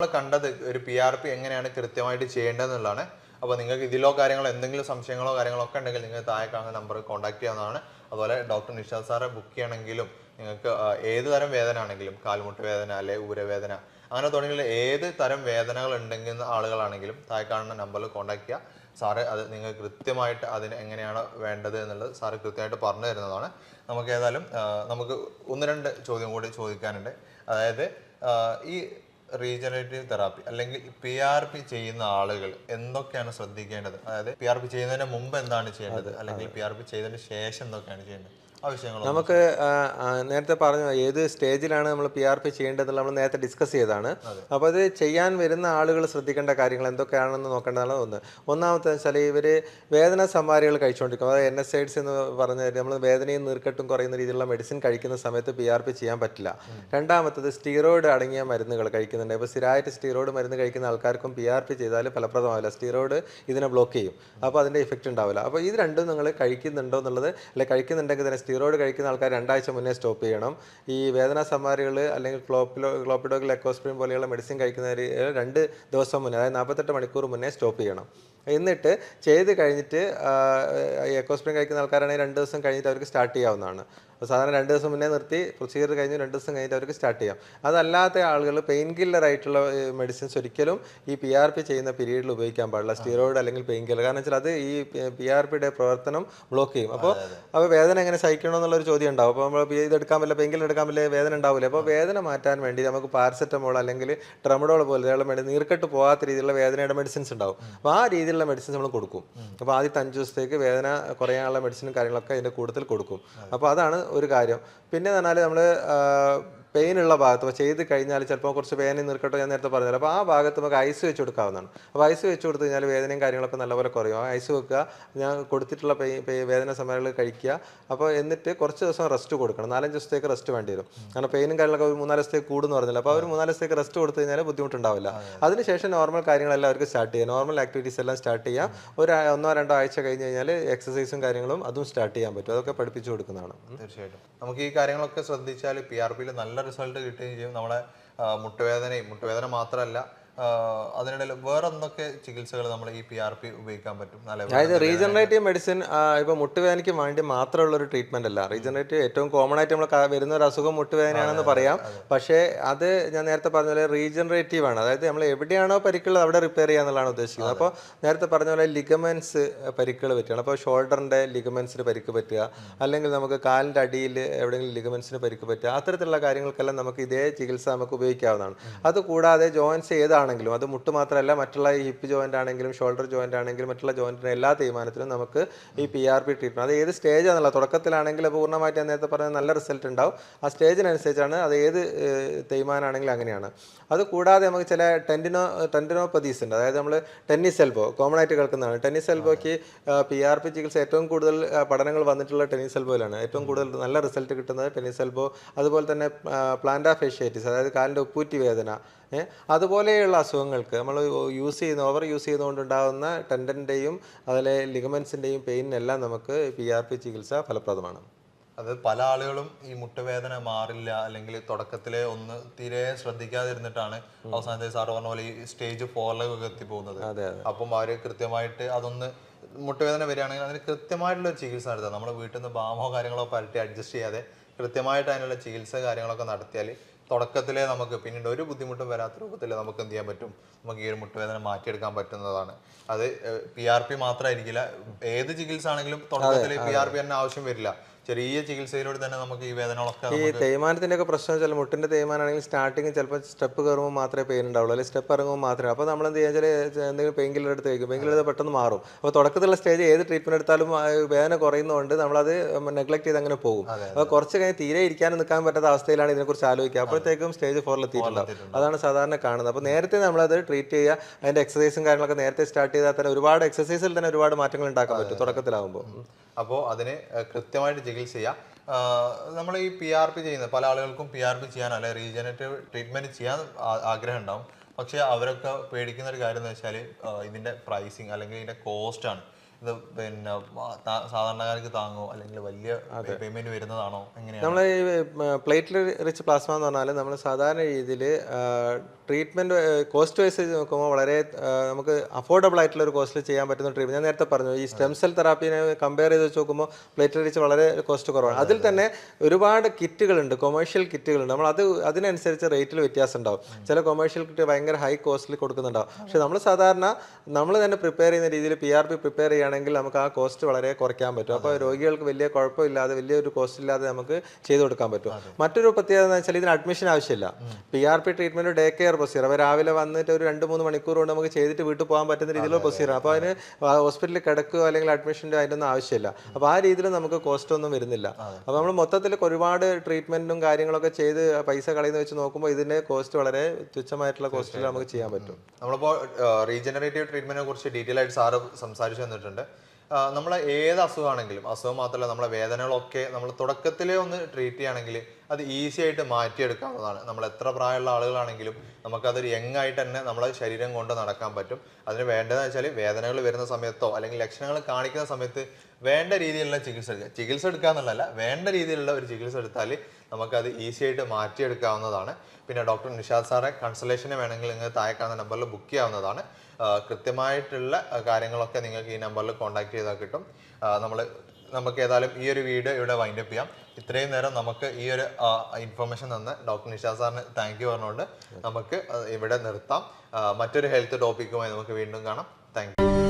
നമ്മൾ കണ്ടത് ഒരു പി ആർ പി എങ്ങനെയാണ് കൃത്യമായിട്ട് ചെയ്യേണ്ടതെന്നുള്ളതാണ്. അപ്പോൾ നിങ്ങൾക്ക് ഇതിലോ കാര്യങ്ങളോ എന്തെങ്കിലും സംശയങ്ങളോ കാര്യങ്ങളോ ഒക്കെ ഉണ്ടെങ്കിൽ നിങ്ങൾ താഴെ കാണുന്ന നമ്പർ കോൺടാക്ട് ചെയ്യാവുന്നതാണ്. അതുപോലെ ഡോക്ടർ നിഷാദ് സാറെ ബുക്ക് ചെയ്യണമെങ്കിലും നിങ്ങൾക്ക് ഏത് തരം വേദന ആണെങ്കിലും കാൽമുട്ട് വേദന അല്ലെ ഊരവേദന അങ്ങനെ തുടങ്ങിയുള്ള ഏത് തരം വേദനകൾ ഉണ്ടെങ്കിൽ ആളുകളാണെങ്കിലും താഴെ കാണുന്ന നമ്പറിൽ കോൺടാക്ട് ചെയ്യുക സാറ് അത് നിങ്ങൾ കൃത്യമായിട്ട് അതിന് എങ്ങനെയാണ് വേണ്ടത് എന്നുള്ളത് സാറ് കൃത്യമായിട്ട് പറഞ്ഞു തരുന്നതാണ്. നമുക്ക് ഏതായാലും നമുക്ക് ഒന്ന് രണ്ട് ചോദ്യം കൂടി ചോദിക്കാനുണ്ട്. അതായത് ഈ റീജനറേറ്റീവ് തെറാപ്പി അല്ലെങ്കിൽ പി ആർ പി ചെയ്യുന്ന ആളുകൾ എന്തൊക്കെയാണ് ശ്രദ്ധിക്കേണ്ടത്? അതായത് പി ആർ പി ചെയ്യുന്നതിന് മുമ്പ് എന്താണ് ചെയ്യേണ്ടത്? അല്ലെങ്കിൽ പി ആർ പി ചെയ്തതിന് ശേഷം എന്തൊക്കെയാണ് ചെയ്യേണ്ടത്? നമുക്ക് നേരത്തെ പറഞ്ഞു ഏത് സ്റ്റേജിലാണ് നമ്മൾ പി ആർ പി ചെയ്യേണ്ടത് നമ്മൾ നേരത്തെ ഡിസ്കസ് ചെയ്തതാണ്. അപ്പോൾ അത് ചെയ്യാൻ വരുന്ന ആളുകൾ ശ്രദ്ധിക്കേണ്ട കാര്യങ്ങൾ എന്തൊക്കെയാണെന്ന് നോക്കേണ്ടതാണ് ഒന്ന്. ഒന്നാമത്തെ വെച്ചാൽ ഇവർ വേദന സംഹാരികൾ കഴിച്ചുകൊണ്ടിരിക്കും അതായത് എൻ എസ് ഐഡ്സ് എന്ന് പറഞ്ഞ നമ്മൾ വേദനയും നീർക്കെട്ടും കുറയുന്ന രീതിയിലുള്ള മെഡിസിൻ കഴിക്കുന്ന സമയത്ത് പി ആർ പി ചെയ്യാൻ പറ്റില്ല. രണ്ടാമത്തത് സ്റ്റീറോയിഡ് അടങ്ങിയ മരുന്നുകൾ കഴിക്കുന്നുണ്ട്. ഇപ്പോൾ സ്ഥിരമായിട്ട് സ്റ്റീറോയിഡ് മരുന്ന് കഴിക്കുന്ന ആൾക്കാർക്കും പി ആർ പി ചെയ്താൽ ഫലപ്രദമാവില്ല. സ്റ്റീറോയിഡ് ഇതിനെ ബ്ലോക്ക് ചെയ്യും. അപ്പോൾ അതിന്റെ ഇഫക്റ്റ് ഉണ്ടാവില്ല. അപ്പോൾ ഇത് രണ്ടും നിങ്ങൾ കഴിക്കുന്നുണ്ടോ എന്നുള്ളത് അല്ലെ കഴിക്കുന്നുണ്ടെങ്കിൽ തന്നെ സ്റ്റീറോയിഡ് കഴിക്കുന്ന ആൾക്കാർ രണ്ടാഴ്ച മുന്നേ സ്റ്റോപ്പ് ചെയ്യണം. ഈ വേദന സമാരികൾ അല്ലെങ്കിൽ ക്ലോപ്പിലോ ക്ലോപ്പിഡോഗ് ലെക്കോസ്പ്രിൻ പോലെയുള്ള മെഡിസിൻ കഴിക്കുന്നവർ രണ്ട് ദിവസം മുന്നേ അതായത് നാൽപ്പത്തെട്ട് മണിക്കൂർ മുന്നേ സ്റ്റോപ്പ് ചെയ്യണം. എന്നിട്ട് ചെയ്ത് കഴിഞ്ഞിട്ട് എക്കോസ്പ്രിൻ കഴിക്കുന്ന ആൾക്കാരാണെങ്കിൽ രണ്ട് ദിവസം കഴിഞ്ഞിട്ട് അവർക്ക് സ്റ്റാർട്ട് ചെയ്യാവുന്നതാണ്. അപ്പോൾ സാധാരണ രണ്ട് ദിവസം മുന്നേ നിർത്തി പ്രൊസീജിയർ കഴിഞ്ഞ് രണ്ട് ദിവസം കഴിഞ്ഞിട്ട് അവർക്ക് സ്റ്റാർട്ട് ചെയ്യാം. അതല്ലാത്ത ആളുകൾ പെയിൻ കില്ലർ ആയിട്ടുള്ള മെഡിസിൻസ് ഒരിക്കലും ഈ പി ആർ പി ചെയ്യുന്ന പീരീഡിൽ ഉപയോഗിക്കാൻ പാടില്ല. സ്റ്റീറോയിഡ് അല്ലെങ്കിൽ പെയിൻ കില്ലർ കാരണം വെച്ചാൽ അത് ഈ പി ആർ പിയുടെ പ്രവർത്തനം ബ്ലോക്ക് ചെയ്യും. അപ്പോൾ അപ്പോൾ വേദന എങ്ങനെ സഹിക്കണം എന്നുള്ളൊരു ചോദ്യം ഉണ്ടാവും. അപ്പോൾ നമ്മൾ ഇത് എടുക്കാൻ പറ്റില്ല പെയിൻ കില്ലർ എടുക്കാൻ പറ്റില്ല വേദന ഉണ്ടാവില്ല. അപ്പോൾ വേദന മാറ്റാൻ വേണ്ടി നമുക്ക് പാരസെറ്റമോൾ അല്ലെങ്കിൽ ട്രമഡോൾ പോലെ മെഡി നീർക്കെട്ട് പോകാത്ത രീതിയിലുള്ള വേദനയുടെ മെഡിസിൻസ് ഉണ്ടാവും. അപ്പോൾ ആ രീതിയിലുള്ള മെഡിസിൻസ് നമ്മൾ കൊടുക്കും. അപ്പോൾ ആദ്യത്തെ അഞ്ച് ദിവസത്തേക്ക് വേദന കുറയാനുള്ള മെഡിസിനും കാര്യങ്ങളൊക്കെ അതിന്റെ കൂടുതൽ കൊടുക്കും. അപ്പോൾ അതാണ് ഒരു കാര്യം. പിന്നെ എന്ന് പറഞ്ഞാൽ നമ്മൾ പെയിൻ ഉള്ള ഭാഗത്ത് ഇപ്പോൾ ചെയ്ത് കഴിഞ്ഞാൽ ചിലപ്പോൾ കുറച്ച് വേദന നിർക്കട്ടോ ഞാൻ നേരത്തെ പറഞ്ഞല്ലോ. അപ്പോൾ ആ ഭാഗത്ത് നമുക്ക് ഐസ് വെച്ച് കൊടുക്കാവുന്നതാണ്. അപ്പോൾ ഐസ് വെച്ച് കൊടുത്തു കഴിഞ്ഞാൽ വേദനയും കാര്യങ്ങളൊക്കെ നല്ലപോലെ കുറയും. ആ ഐസ് വെക്കുക ഞാൻ കൊടുത്തിട്ടുള്ള പെയിൻ വേദന സമയങ്ങളിൽ കഴിക്കുക. അപ്പോൾ എന്നിട്ട് കുറച്ച് ദിവസം റെസ്റ്റ് കൊടുക്കണം. നാലഞ്ച് ദിവസത്തേക്ക് റെസ്റ്റ് വേണ്ടി വരും. കാരണം പെയിനും കാര്യങ്ങളൊക്കെ ഒരു മൂന്നാൽ ദിവസത്തേക്ക് കൂടുന്നു പറഞ്ഞില്ല. അപ്പോൾ അവർ മൂന്നാൽ ദിവസത്തേക്ക് റെസ്റ്റ് കൊടുത്തു കഴിഞ്ഞാൽ ബുദ്ധിമുട്ടുണ്ടാവില്ല. അതിനുശേഷം നോർമൽ കാര്യങ്ങളെല്ലാം അവർക്ക് സ്റ്റാർട്ട് ചെയ്യാം. നോർമൽ ആക്ടിവിറ്റീസ് എല്ലാം സ്റ്റാർട്ട് ചെയ്യാം. ഒരു ഒന്നോ രണ്ടോ ആഴ്ച കഴിഞ്ഞ് കഴിഞ്ഞാൽ എക്സസൈസും കാര്യങ്ങളും അതും സ്റ്റാർട്ട് ചെയ്യാൻ പറ്റും. അതൊക്കെ പഠിപ്പിച്ചു കൊടുക്കുന്നതാണ്. തീർച്ചയായിട്ടും. നമുക്ക് ഈ കാര്യങ്ങളൊക്കെ ശ്രദ്ധിച്ചാൽ പി ആർ പിയിൽ നല്ല റിസൾട്ട് കിട്ടുകയും ചെയ്യും. നമ്മുടെ മുട്ടുവേദനയും മുട്ടുവേദന മാത്രമല്ല അതിനിടയിൽ വേറെ എന്തൊക്കെ ചികിത്സകൾ നമ്മൾ ഈ പി ആർ പി ഉപയോഗിക്കാൻ പറ്റും? അതായത് റീജനറേറ്റീവ് മെഡിസിൻ ഇപ്പോൾ മുട്ടുവേദനയ്ക്ക് വേണ്ടി മാത്രമുള്ള ഒരു ട്രീറ്റ്മെന്റ് അല്ല. റീജനറേറ്റീവ് ഏറ്റവും കോമൺ ആയിട്ട് നമ്മൾ വരുന്ന ഒരു അസുഖം മുട്ടുവേദനയാണെന്ന് പറയാം. പക്ഷേ അത് ഞാൻ നേരത്തെ പറഞ്ഞ പോലെ റീജനറേറ്റീവ് ആണ്. അതായത് നമ്മൾ എവിടെയാണോ പരിക്കുള്ളത് അവിടെ റിപ്പയർ ചെയ്യുക എന്നുള്ളതാണ് ഉദ്ദേശിക്കുന്നത്. അപ്പോൾ നേരത്തെ പറഞ്ഞ പോലെ ലിഗമെന്റ്സ് പരിക്കുകൾ പറ്റുകയാണ്. അപ്പോൾ ഷോൾഡറിന്റെ ലിഗമെന്റ്സിന് പരിക്ക് പറ്റുക. അല്ലെങ്കിൽ നമുക്ക് കാലിന്റെ അടിയിൽ എവിടെയെങ്കിലും ലിഗമെന്റ്സിന് പരിക്ക് പറ്റുക. അത്തരത്തിലുള്ള കാര്യങ്ങൾക്കെല്ലാം നമുക്ക് ഇതേ ചികിത്സ നമുക്ക് ഉപയോഗിക്കാവുന്നതാണ്. അതുകൂടാതെ ജോയിൻസ് ജോയിൻസ് ഏതാണെങ്കിലും അത് മുട്ട് മാത്രമല്ല മറ്റുള്ള ഹിപ്പ് ജോയിന്റ് ആണെങ്കിലും ഷോൾഡർ ജോയിന്റ് ആണെങ്കിലും മറ്റുള്ള ജോയിന്റിന്റെ എല്ലാ തേയ്മാനത്തിനും നമുക്ക് ഈ പി ആർ പി ട്രീറ്റ്മെന്റ് അത് ഏത് സ്റ്റേജ് ആണല്ലോ തുടക്കത്തിലാണെങ്കിൽ പൂർണമായിട്ട് ഞാൻ നേരത്തെ പറഞ്ഞ നല്ല റിസൾട്ട് ഉണ്ടാവും. ആ സ്റ്റേജിനനുസരിച്ചാണ് അത് ഏത് തേയ്മാനാണെങ്കിലും അങ്ങനെയാണ്. അത് കൂടാതെ നമുക്ക് ചില ടെൻഡിനോ ടെൻഡിനോപ്പതീസ് ഉണ്ട്. അതായത് നമ്മൾ ടെന്നീസ് എൽബോ കോമൺ ആയിട്ട് കേൾക്കുന്നതാണ്. ടെന്നീസ് എൽബോയ്ക്ക് പി ആർ പി ചികിത്സ ഏറ്റവും കൂടുതൽ പഠനങ്ങൾ വന്നിട്ടുള്ള ടെന്നീസ് എൽബോയിലാണ് ഏറ്റവും കൂടുതൽ നല്ല റിസൾട്ട് കിട്ടുന്നത് ടെന്നീസ് എൽബോ അതുപോലെ തന്നെ പ്ലാന്റാ ഫേഷ്യേറ്റിസ് അതായത് കാലിന്റെ ഉപ്പൂറ്റി വേദന അതുപോലെയുള്ള അസുഖങ്ങൾക്ക് നമ്മൾ യൂസ് ചെയ്യുന്ന ഓവർ യൂസ് ചെയ്തുകൊണ്ടുണ്ടാകുന്ന ടെൻഡന്റെയും അതിലെ ലിഗമെൻസിന്റെയും പെയിനെല്ലാം നമുക്ക് പി ആർ പി ചികിത്സ ഫലപ്രദമാണ്. അത് പല ആളുകളും ഈ മുട്ടുവേദന മാറില്ല അല്ലെങ്കിൽ തുടക്കത്തിലെ ഒന്ന് തീരെ ശ്രദ്ധിക്കാതിരുന്നിട്ടാണ് അവസാനത്തെ സാർ പറഞ്ഞ പോലെ ഈ സ്റ്റേജ് ഫോറിലൊക്കെ എത്തി പോകുന്നത് അതെ അതെ. അപ്പം അവർ കൃത്യമായിട്ട് അതൊന്ന് മുട്ടുവേദന വരികയാണെങ്കിൽ അതിന് കൃത്യമായിട്ടുള്ള ഒരു ചികിത്സ നടത്തുക നമ്മുടെ വീട്ടിൽ നിന്ന് ബാമോ കാര്യങ്ങളോ പരട്ടി അഡ്ജസ്റ്റ് ചെയ്യാതെ കൃത്യമായിട്ട് അതിനുള്ള ചികിത്സ കാര്യങ്ങളൊക്കെ നടത്തിയാൽ തുടക്കത്തിലേ നമുക്ക് പിന്നീട് ഒരു ബുദ്ധിമുട്ടും വരാത്ത രൂപത്തിൽ നമുക്ക് എന്ത് ചെയ്യാൻ പറ്റും? നമുക്ക് ഈ ഒരു മുട്ടുവേദന മാറ്റിയെടുക്കാൻ പറ്റുന്നതാണ്. അത് പി ആർ പി മാത്രമായിരിക്കില്ല ഏത് ചികിത്സ ആണെങ്കിലും തുടക്കത്തിൽ പി ആർ പി തന്നെ ആവശ്യം വരില്ല. ചെറിയ ചികിത്സയിലൂടെ തന്നെ നമുക്ക് ഈ വേദനകളൊക്കെ ഈ തേയ്മാനത്തിന്റെ ഒക്കെ പ്രശ്നം വെച്ചാൽ മുട്ടിന്റെ തേയ്മാനാണെങ്കിൽ സ്റ്റാർട്ടിങ് ചിലപ്പോൾ സ്റ്റെപ്പ് കയറുമ്പോൾ മാത്രമേ പെയിൻ ഉണ്ടാവുള്ളൂ. അല്ലെങ്കിൽ സ്റ്റെപ്പ് ഇറങ്ങുമ്പോൾ മാത്രമേ. അപ്പോൾ നമ്മൾ എന്ത് ചെയ്യാൻ എന്തെങ്കിലും പെയിൻ കില്ലർ എടുത്ത് വയ്ക്കും പെയിൻ കില്ലർ പെട്ടെന്ന് മാറും. അപ്പോൾ തുടക്കത്തിലുള്ള സ്റ്റേജ് ഏത് ട്രീറ്റ്മെന്റ് എടുത്താലും വേദന കുറയുന്നതുകൊണ്ട് നമ്മളത് നെഗ്ലക്ട് ചെയ്ത് അങ്ങനെ പോകും. അപ്പോൾ കുറച്ച് കഴിഞ്ഞ് തീരെ ഇരിക്കാൻ നിൽക്കാൻ പറ്റാത്ത അവസ്ഥയിലാണ് ഇതിനെക്കുറിച്ച് ആലോചിക്കുക. അപ്പോഴത്തേക്കും സ്റ്റേജ് ഫോറിൽ എത്തിയിട്ടുണ്ടാവും. അതാണ് സാധാരണ കാണുന്നത്. അപ്പോൾ നേരത്തെ നമ്മളത് ട്രീറ്റ് ചെയ്യുക അതിന്റെ എക്സസൈസും കാര്യങ്ങളൊക്കെ നേരത്തെ സ്റ്റാർട്ട് ചെയ്താൽ തന്നെ ഒരുപാട് എക്സസൈസിൽ തന്നെ ഒരുപാട് മാറ്റങ്ങൾ ഉണ്ടാക്കാൻ പറ്റും തുടക്കത്തിലാവുമ്പോൾ. അപ്പോൾ അതിന് കൃത്യമായിട്ട് ചികിത്സ ചെയ്യാം. നമ്മൾ ഈ പി ആർ പി ചെയ്യുന്ന പല ആളുകൾക്കും പി ആർ പി ചെയ്യാൻ അല്ലെ റീജനറേറ്റീവ് ട്രീറ്റ്മെന്റ് ചെയ്യാൻ ആഗ്രഹം ഉണ്ടാവും പക്ഷേ അവരൊക്കെ പേടിക്കുന്ന ഒരു കാര്യം എന്ന് വെച്ചാൽ ഇതിന്റെ പ്രൈസിങ് അല്ലെങ്കിൽ ഇതിന്റെ കോസ്റ്റ് ആണ്. ഇത് പിന്നെ സാധാരണക്കാർക്ക് താങ്ങോ അല്ലെങ്കിൽ വലിയ പേയ്മെന്റ് വരുന്നതാണോ? എങ്ങനെയാണ്? നമ്മൾ ഈ പ്ലേറ്റിൽ റിച്ച് പ്ലാസ്മ എന്ന് പറഞ്ഞാൽ നമ്മൾ സാധാരണ രീതിയിൽ ട്രീറ്റ്മെന്റ് കോസ്റ്റ് വൈസ് നോക്കുമ്പോൾ വളരെ നമുക്ക് അഫോർഡബിൾ ആയിട്ടുള്ള ഒരു കോസ്റ്റിൽ ചെയ്യാൻ പറ്റുന്ന ട്രീറ്റ്മെന്റ് ഞാൻ നേരത്തെ പറഞ്ഞു ഈ സ്റ്റെം സെൽ തെറാപ്പിനെ കമ്പയർ ചെയ്ത് വെച്ച് നോക്കുമ്പോൾ പ്ലേറ്റ് റിച്ച് വളരെ കോസ്റ്റ് കുറവാണ്. അതിൽ തന്നെ ഒരുപാട് കിറ്റുകളുണ്ട് കൊമേഴ്ഷ്യൽ കിറ്റുകളുണ്ട്. നമ്മൾ അത് അതിനനുസരിച്ച് റേറ്റിൽ വ്യത്യാസം ഉണ്ടാവും ചില കൊമേഴ്ഷ്യൽ കിറ്റ് ഭയങ്കര ഹൈ കോസ്റ്റിൽ കൊടുക്കുന്നുണ്ടാവും. പക്ഷെ നമ്മൾ സാധാരണ നമ്മൾ തന്നെ പ്രിപ്പയർ ചെയ്യുന്ന രീതിയിൽ പി ആർ പി പ്രിപ്പയർ ചെയ്യുകയാണെങ്കിൽ നമുക്ക് ആ കോസ്റ്റ് വളരെ കുറയ്ക്കാൻ പറ്റും. അപ്പോൾ രോഗികൾക്ക് വലിയ കുഴപ്പമില്ലാതെ വലിയൊരു കോസ്റ്റ് ഇല്ലാതെ നമുക്ക് ചെയ്തു കൊടുക്കാൻ പറ്റും. മറ്റൊരു പ്രത്യേകത എന്ന് വെച്ചാൽ ഇതിന് അഡ്മിഷൻ ആവശ്യമില്ല. P R P treatment day care procedure അപ്പോൾ രാവിലെ വന്നിട്ട് ഒരു രണ്ട് മൂന്ന് മണിക്കൂർ കൊണ്ട് നമുക്ക് ചെയ്തിട്ട് വീട്ടിൽ പോകാൻ പറ്റുന്ന രീതിയിലുള്ള പ്രൊസീജിയർ അപ്പോൾ അതിന് ഹോസ്പിറ്റലിൽ കിടക്കുകയോ അല്ലെങ്കിൽ അഡ്മിഷന്റെ അതിനൊന്നും ആവശ്യമില്ല. അപ്പോൾ ആ രീതിയിൽ നമുക്ക് കോസ്റ്റ് ഒന്നും വരുന്നില്ല. അപ്പോൾ നമ്മൾ മൊത്തത്തിൽ ഒരുപാട് ട്രീറ്റ്മെന്റും കാര്യങ്ങളൊക്കെ ചെയ്ത് പൈസ കളയുന്ന വെച്ച് നോക്കുമ്പോൾ ഇതിന്റെ കോസ്റ്റ് വളരെ തുച്ഛമായിട്ടുള്ള കോസ്റ്റിൽ നമുക്ക് ചെയ്യാൻ പറ്റും. നമ്മളിപ്പോൾ റീജനറേറ്റീവ് ട്രീറ്റ്മെന്റിനെ കുറിച്ച് ഡീറ്റെയിൽ ആയിട്ട് സാറ് സംസാരിച്ചു തന്നിട്ടുണ്ട്. നമ്മൾ ഏത് അസുഖമാണെങ്കിലും അസുഖം മാത്രമല്ല നമ്മളെ വേദനകളൊക്കെ നമ്മൾ തുടക്കത്തിലേ ഒന്ന് ട്രീറ്റ് ചെയ്യുകയാണെങ്കിൽ അത് ഈസി ആയിട്ട് മാറ്റിയെടുക്കാവുന്നതാണ്. നമ്മൾ എത്ര പ്രായമുള്ള ആളുകളാണെങ്കിലും നമുക്കതൊരു യങ് ആയിട്ട് തന്നെ നമ്മളെ ശരീരം കൊണ്ട് നടക്കാൻ പറ്റും. അതിന് വേണ്ടതെന്ന് വെച്ചാൽ വേദനകൾ വരുന്ന സമയത്തോ അല്ലെങ്കിൽ ലക്ഷണങ്ങൾ കാണിക്കുന്ന സമയത്ത് വേണ്ട രീതിയിലുള്ള ചികിത്സ എടുക്കുക. ചികിത്സ എടുക്കുക എന്നുള്ളതല്ല വേണ്ട രീതിയിലുള്ള ഒരു ചികിത്സ എടുത്താൽ നമുക്കത് ഈസി ആയിട്ട് മാറ്റിയെടുക്കാവുന്നതാണ്. പിന്നെ ഡോക്ടർ നിഷാദ് സാറെ കൺസൾട്ടേഷന് വേണമെങ്കിൽ നിങ്ങൾ താഴെ കാണുന്ന നമ്പറിൽ ബുക്ക് ചെയ്യാവുന്നതാണ്. കൃത്യമായിട്ടുള്ള കാര്യങ്ങളൊക്കെ നിങ്ങൾക്ക് ഈ നമ്പറിൽ കോൺടാക്ട് ചെയ്താൽ കിട്ടും. നമ്മൾ നമുക്ക് ഏതായാലും ഈ ഒരു വീഡിയോ ഇവിടെ വൈൻഡപ്പ് ചെയ്യാം. ഇത്രയും നേരം നമുക്ക് ഈ ഒരു ഇൻഫർമേഷൻ തന്ന ഡോക്ടർ നിഷാ സാറിന് താങ്ക് യു പറഞ്ഞുകൊണ്ട് നമുക്ക് ഇവിടെ നിർത്താം. മറ്റൊരു ഹെൽത്ത് ടോപ്പിക്കുമായി നമുക്ക് വീണ്ടും കാണാം. Thank you